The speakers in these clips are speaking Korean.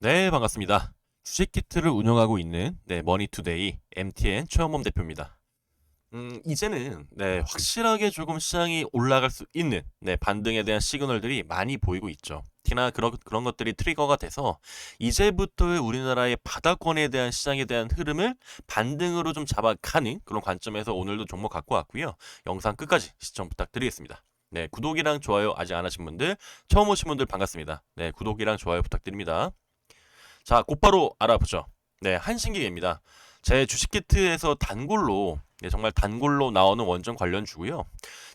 네, 반갑습니다. 주식 키트를 운영하고 있는 네, 머니투데이 MTN 최원범 대표입니다. 음, 이제는 네, 확실하게 조금 시장이 올라갈 수 있는 네, 반등에 대한 시그널들이 많이 보이고 있죠. 특히나 그런 그런 것들이 트리거가 돼서 이제부터의 우리나라의 바닥권에 대한 시장에 대한 흐름을 반등으로 좀 잡아가는 그런 관점에서 오늘도 종목 갖고 왔고요. 영상 끝까지 시청 부탁드리겠습니다. 네, 구독이랑 좋아요 아직 안 하신 분들, 처음 오신 분들 반갑습니다. 네, 구독이랑 좋아요 부탁드립니다. 자, 곧바로 알아보죠. 네, 한신기계입니다. 제 주식 키트에서 단골로 네, 정말 단골로 나오는 원전 관련 주고요.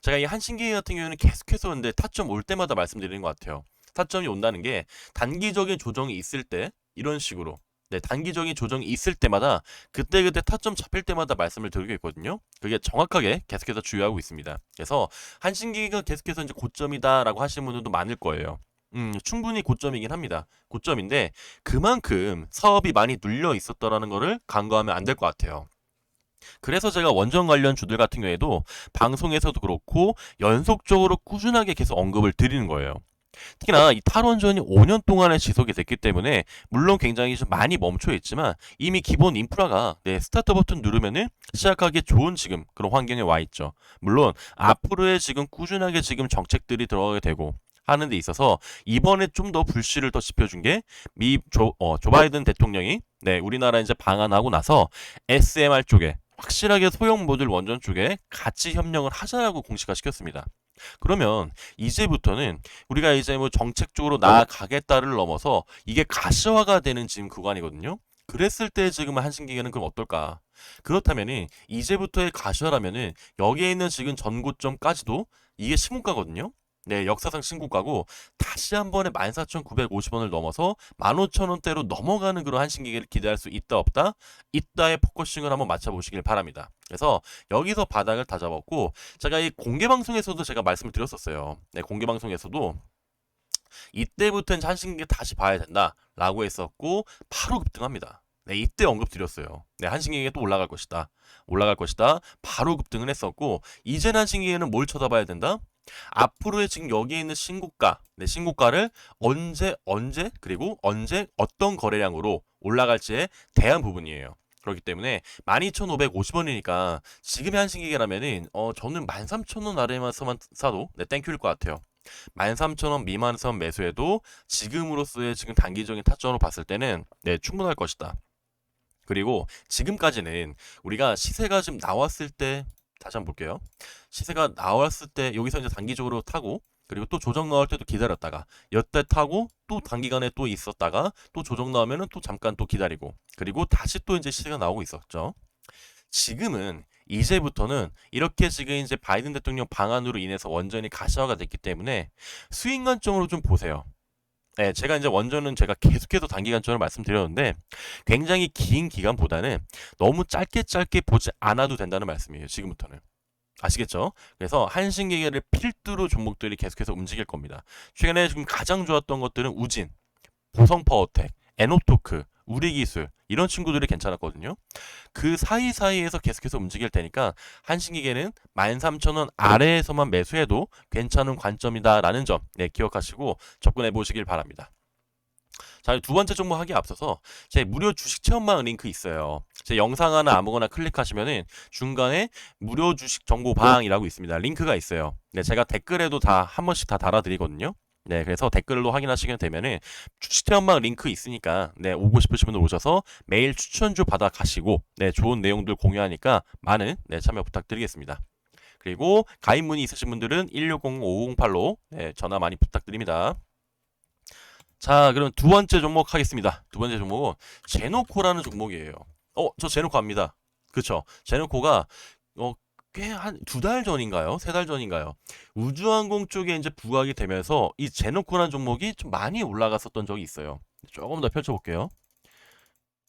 제가 이 한신기계 같은 경우에는 계속해서 근데 타점 올 때마다 말씀드리는 것 같아요. 타점이 온다는 게 단기적인 조정이 있을 때 이런 식으로 네, 단기적인 조정이 있을 때마다 그때그때 타점 잡힐 때마다 말씀을 드리고 있거든요. 그게 정확하게 계속해서 주의하고 있습니다. 그래서 한신기계가 계속해서 이제 고점이다라고 하시는 분들도 많을 거예요. 음, 충분히 고점이긴 합니다. 고점인데 그만큼 사업이 많이 눌려 있었더라는 거를 간과하면 안 될 것 같아요. 그래서 제가 원전 관련 주들 같은 경우에도 방송에서도 그렇고 연속적으로 꾸준하게 계속 언급을 드리는 거예요. 특히나 이 탈원전이 5년 동안에 지속이 됐기 때문에 물론 굉장히 좀 많이 멈춰 있지만 이미 기본 인프라가 네, 스타트 버튼 누르면은 시작하기 좋은 지금 그런 환경에 와 있죠. 물론 앞으로의 지금 꾸준하게 지금 정책들이 들어가게 되고 하는 데 있어서 이번에 좀 더 불씨를 더 지펴준 게미 조, 어, 조 바이든 대통령이 네, 우리나라 이제 방한하고 나서 SMR 쪽에 확실하게 소형 모듈 원전 쪽에 같이 협력을 하자라고 공식화 시켰습니다. 그러면 이제부터는 우리가 이제 뭐 정책적으로 나아가겠다를 넘어서 이게 가시화가 되는 지금 구간이거든요. 그랬을 때 지금은 한신기계는 그럼 어떨까? 그렇다면은 이제부터의 가시화라면은 여기에 있는 지금 전고점까지도 이게 신고가거든요. 네, 역사상 신고가고 다시 한 번에 14,950원을 넘어서 15,000원대로 넘어가는 그런 한신기계를 기대할 수 있다 없다? 있다의 포커싱을 한번 맞춰보시길 바랍니다. 그래서 여기서 바닥을 다 잡았고 제가 이 공개 방송에서도 제가 말씀을 드렸었어요. 네, 공개 방송에서도 이때부터는 한신기계 다시 봐야 된다 라고 했었고 바로 급등합니다. 네, 이때 언급 드렸어요. 네, 한신기계 또 올라갈 것이다. 올라갈 것이다. 바로 급등을 했었고 이제는 한신기계는 뭘 쳐다봐야 된다? 앞으로의 지금 여기에 있는 신고가, 네, 신고가를 언제 언제 그리고 언제 어떤 거래량으로 올라갈지에 대한 부분이에요. 그렇기 때문에 12,550원이니까 지금의 한신기계라면은 어 저는 13,000원 아래에서만 사도 네, 땡큐일 것 같아요. 13,000원 미만선 매수해도 지금으로서의 지금 단기적인 타점으로 봤을 때는 네, 충분할 것이다. 그리고 지금까지는 우리가 시세가 지금 나왔을 때 다시 한번 볼게요. 시세가 나왔을 때 여기서 이제 단기적으로 타고 그리고 또 조정 나올 때도 기다렸다가 여태 타고 또 단기간에 또 있었다가 또 조정 나오면은 또 잠깐 또 기다리고 그리고 다시 또 이제 시세가 나오고 있었죠. 지금은 이제부터는 이렇게 지금 이제 바이든 대통령 방안으로 인해서 원전이 가시화가 됐기 때문에 수익 관점으로 좀 보세요. 네, 제가 이제 원전은 제가 계속해서 단기간적으로 말씀드렸는데 굉장히 긴 기간보다는 너무 짧게 짧게 보지 않아도 된다는 말씀이에요. 지금부터는. 아시겠죠? 그래서 한신기계를 필두로 종목들이 계속해서 움직일 겁니다. 최근에 지금 가장 좋았던 것들은 우진, 보성파워텍, 에노토크, 우리 기술 이런 친구들이 괜찮았거든요. 그 사이사이에서 계속해서 움직일 테니까 한신기계는 13,000원 아래에서만 매수해도 괜찮은 관점이다라는 점 네, 기억하시고 접근해 보시길 바랍니다. 자, 두 번째 종목 하기 앞서서 제 무료 주식 체험방 링크 있어요. 제 영상 하나 아무거나 클릭하시면은 중간에 무료 주식 정보 방이라고 있습니다. 링크가 있어요. 네, 제가 댓글에도 다 한 번씩 다 달아드리거든요. 네, 그래서 댓글로 확인하시게 되면은 체험방 링크 있으니까 네, 오고 싶으신 분들 오셔서 매일 추천주 받아 가시고 네, 좋은 내용들 공유하니까 많은 네, 참여 부탁드리겠습니다. 그리고 가입 문의 있으신 분들은 160-5508로 네, 전화 많이 부탁드립니다. 자, 그럼 두 번째 종목 하겠습니다. 두 번째 종목은 제노코라는 종목이에요. 어, 저 제노코 압니다. 그쵸? 제노코가 어, 꽤 한 두 달 전인가요? 세 달 전인가요? 우주항공 쪽에 이제 부각이 되면서 이 제노코라는 종목이 좀 많이 올라갔었던 적이 있어요. 조금 더 펼쳐볼게요.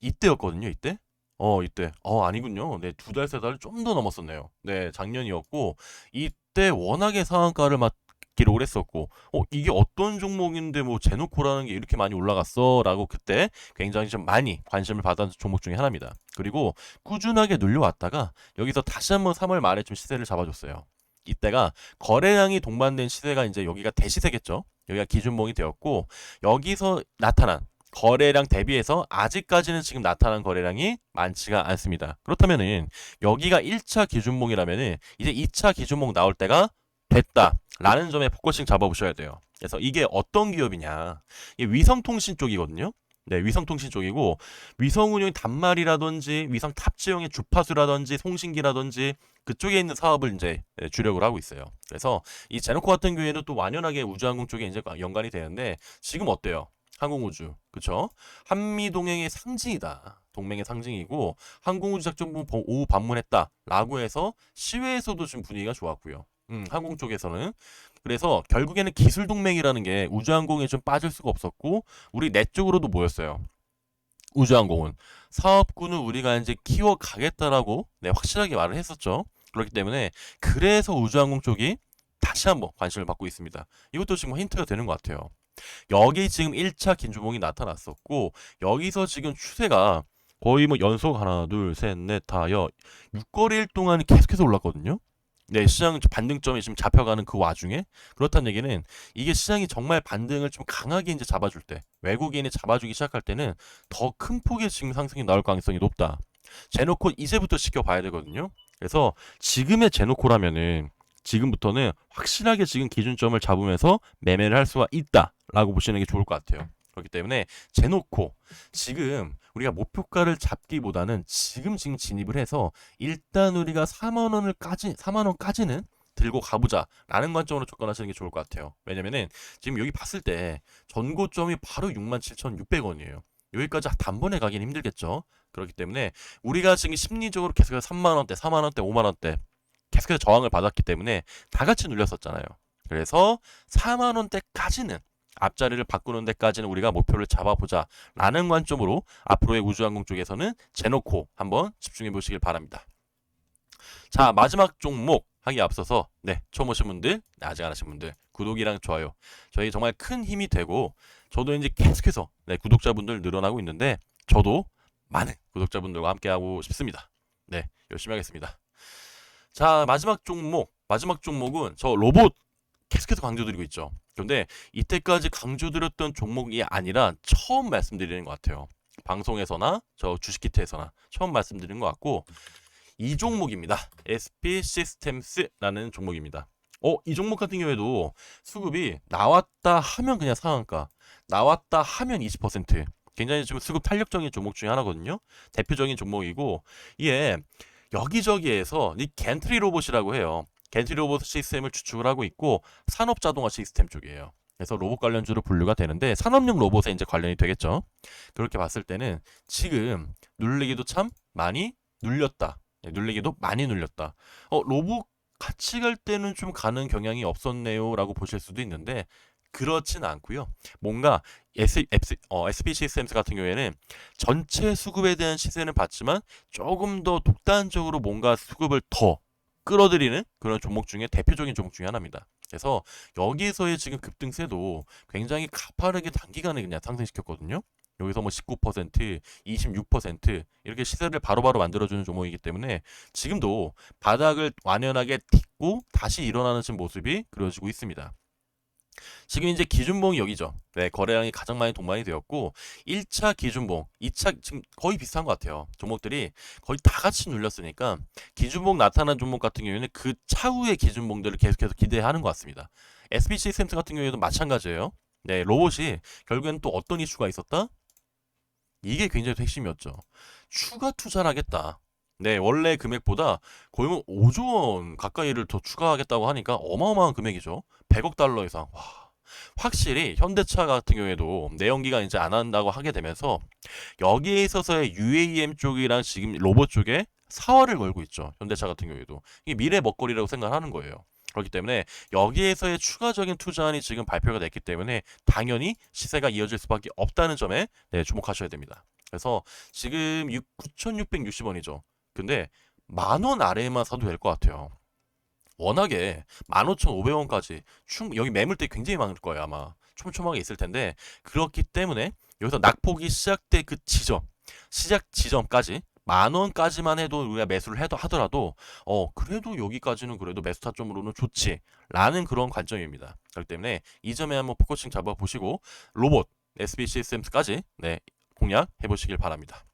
이때였거든요, 이때. 어, 이때. 어, 아니군요. 네, 두 달, 세 달 좀 더 넘었었네요. 네, 작년이었고, 이때 워낙에 상한가를 맞 기로 했었고, 어, 이게 어떤 종목인데 뭐 제노코라는 게 이렇게 많이 올라갔어? 라고 그때 굉장히 좀 많이 관심을 받았던 종목 중에 하나입니다. 그리고 꾸준하게 눌려왔다가 여기서 다시 한번 3월 말에 좀 시세를 잡아줬어요. 이때가 거래량이 동반된 시세가 이제 여기가 대시세겠죠. 여기가 기준봉이 되었고 여기서 나타난 거래량 대비해서 아직까지는 지금 나타난 거래량이 많지가 않습니다. 그렇다면은 여기가 1차 기준봉이라면은 이제 2차 기준봉 나올 때가 됐다 라는 점에 포커싱 잡아보셔야 돼요. 그래서 이게 어떤 기업이냐? 이게 위성통신 쪽이거든요. 네, 위성통신 쪽이고 위성운용 단말이라든지 위성 탑재용의 주파수라든지 송신기라든지 그쪽에 있는 사업을 이제 네, 주력을 하고 있어요. 그래서 이 제노코 같은 경우에는 또 완연하게 우주항공 쪽에 이제 연관이 되는데 지금 어때요? 항공우주, 그쵸? 한미 동맹의 상징이다. 동맹의 상징이고 항공우주 작전부 보- 오후 방문했다라고 해서 시외에서도 지금 분위기가 좋았고요. 음, 항공 쪽에서는 그래서 결국에는 기술 동맹이라는 게 우주항공에 좀 빠질 수가 없었고 우리 내 쪽으로도 모였어요. 우주항공은 사업군을 우리가 이제 키워 가겠다라고 네, 확실하게 말을 했었죠. 그렇기 때문에 그래서 우주항공 쪽이 다시 한번 관심을 받고 있습니다. 이것도 지금 힌트가 되는 것 같아요. 여기 지금 1차 긴주봉이 나타났었고 여기서 지금 추세가 거의 뭐 연속 하나 둘 셋 넷 다여 6거래일 동안 계속해서 올랐거든요. 네, 시장 반등점이 지금 잡혀가는 그 와중에 그렇다는 얘기는 이게 시장이 정말 반등을 좀 강하게 이제 잡아줄 때 외국인이 잡아주기 시작할 때는 더 큰 폭의 지금 상승이 나올 가능성이 높다. 제노코 이제부터 지켜봐야 되거든요. 그래서 지금의 제노코라면은 지금부터는 확실하게 지금 기준점을 잡으면서 매매를 할 수가 있다라고 보시는 게 좋을 것 같아요. 그렇기 때문에 제노코 지금 우리가 목표가를 잡기보다는 지금 지금 진입을 해서 일단 우리가 4만 원을 까지 4만 원까지는 들고 가보자라는 관점으로 접근하시는 게 좋을 것 같아요. 왜냐면은 지금 여기 봤을 때 전고점이 바로 67,600원이에요. 여기까지 단번에 가긴 힘들겠죠. 그렇기 때문에 우리가 지금 심리적으로 계속해서 3만 원대, 4만 원대, 5만 원대 계속해서 저항을 받았기 때문에 다 같이 눌렸었잖아요. 그래서 4만 원대까지는 앞자리를 바꾸는 데까지는 우리가 목표를 잡아보자 라는 관점으로 앞으로의 우주항공 쪽에서는 제놓고 한번 집중해 보시길 바랍니다. 자 마지막 종목 하기 앞서서 네 처음 오신 분들 네, 아직 안 하신 분들 구독이랑 좋아요 저희 정말 큰 힘이 되고 저도 이제 계속해서 네, 구독자분들 늘어나고 있는데 저도 많은 구독자분들과 함께하고 싶습니다. 네 열심히 하겠습니다. 자 마지막 종목 마지막 종목은 저 로봇 계속해서 강조드리고 있죠. 그런데 이때까지 강조드렸던 종목이 아니라 처음 말씀드리는 것 같아요. 방송에서나 저 주식키트에서나 처음 말씀드린 것 같고 이 종목입니다. SP 시스템스라는 종목입니다. 어, 이 종목 같은 경우에도 수급이 나왔다 하면 그냥 상한가, 나왔다 하면 20%. 굉장히 좀 수급 탄력적인 종목 중에 하나거든요. 대표적인 종목이고 이게 여기저기에서 이 겐트리 로봇이라고 해요. 겐트리 로봇 시스템을 주축을 하고 있고 산업 자동화 시스템 쪽이에요. 그래서 로봇 관련주로 분류가 되는데 산업용 로봇에 이제 관련이 되겠죠. 그렇게 봤을 때는 지금 눌리기도 참 많이 눌렸다. 네, 눌리기도 많이 눌렸다. 어, 로봇 같이 갈 때는 좀 가는 경향이 없었네요라고 보실 수도 있는데 그렇진 않고요. 뭔가 S, S, 어, SP 시스템스 같은 경우에는 전체 수급에 대한 시세는 봤지만 조금 더 독단적으로 뭔가 수급을 더 끌어들이는 그런 종목 중에 대표적인 종목 중에 하나입니다. 그래서 여기에서의 지금 급등세도 굉장히 가파르게 단기간에 그냥 상승시켰거든요. 여기서 뭐 19%, 26% 이렇게 시세를 바로바로 만들어주는 종목이기 때문에 지금도 바닥을 완연하게 딛고 다시 일어나는 모습이 그려지고 있습니다. 지금 이제 기준봉이 여기죠. 네, 거래량이 가장 많이 동반이 되었고 1차 기준봉, 2차 지금 거의 비슷한 것 같아요. 종목들이 거의 다 같이 눌렸으니까 기준봉 나타난 종목 같은 경우에는 그 차후의 기준봉들을 계속해서 기대하는 것 같습니다. SBC 시스템스 같은 경우에도 마찬가지예요. 네, 로봇이 결국에는 또 어떤 이슈가 있었다? 이게 굉장히 또 핵심이었죠. 추가 투자를 하겠다. 네, 원래 금액보다 거의 뭐 5조 원 가까이를 더 추가하겠다고 하니까 어마어마한 금액이죠. 100억 달러 이상. 와. 확실히 현대차 같은 경우에도 내연기관 이제 안 한다고 하게 되면서 여기에 있어서의 UAM 쪽이랑 지금 로봇 쪽에 사활을 걸고 있죠. 현대차 같은 경우에도. 이게 미래 먹거리라고 생각하는 거예요. 그렇기 때문에 여기에서의 추가적인 투자안이 지금 발표가 됐기 때문에 당연히 시세가 이어질 수밖에 없다는 점에 네, 주목하셔야 됩니다. 그래서 지금 9,660원이죠. 근데 만 원 아래에만 사도 될 것 같아요. 워낙에 15,500원까지 충 여기 매물대 굉장히 많을 거예요 아마 촘촘하게 있을 텐데 그렇기 때문에 여기서 낙폭이 시작된 그 지점 시작 지점까지 만 원까지만 해도 우리가 매수를 해도 하더라도 어 그래도 여기까지는 그래도 매수 타점으로는 좋지라는 그런 관점입니다. 그렇기 때문에 이 점에 한번 포커싱 잡아 보시고 로봇 SBCSM까지 네, 공략해 보시길 바랍니다.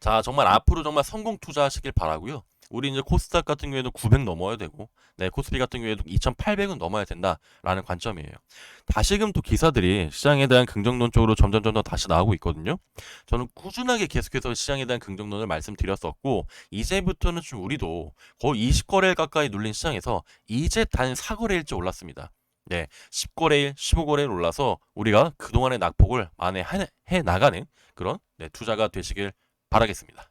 자, 정말 앞으로 정말 성공 투자하시길 바라고요. 우리 이제 코스닥 같은 경우에도 900 넘어야 되고, 네, 코스피 같은 경우에도 2,800은 넘어야 된다라는 관점이에요. 다시금 또 기사들이 시장에 대한 긍정론 쪽으로 점점 점점 다시 나오고 있거든요. 저는 꾸준하게 계속해서 시장에 대한 긍정론을 말씀드렸었고, 이제부터는 좀 우리도 거의 20거래일 가까이 눌린 시장에서 이제 단 4거래일째 올랐습니다. 네, 10거래일, 15거래일 올라서 우리가 그동안의 낙폭을 만회해 나가는 그런 네, 투자가 되시길 바라겠습니다.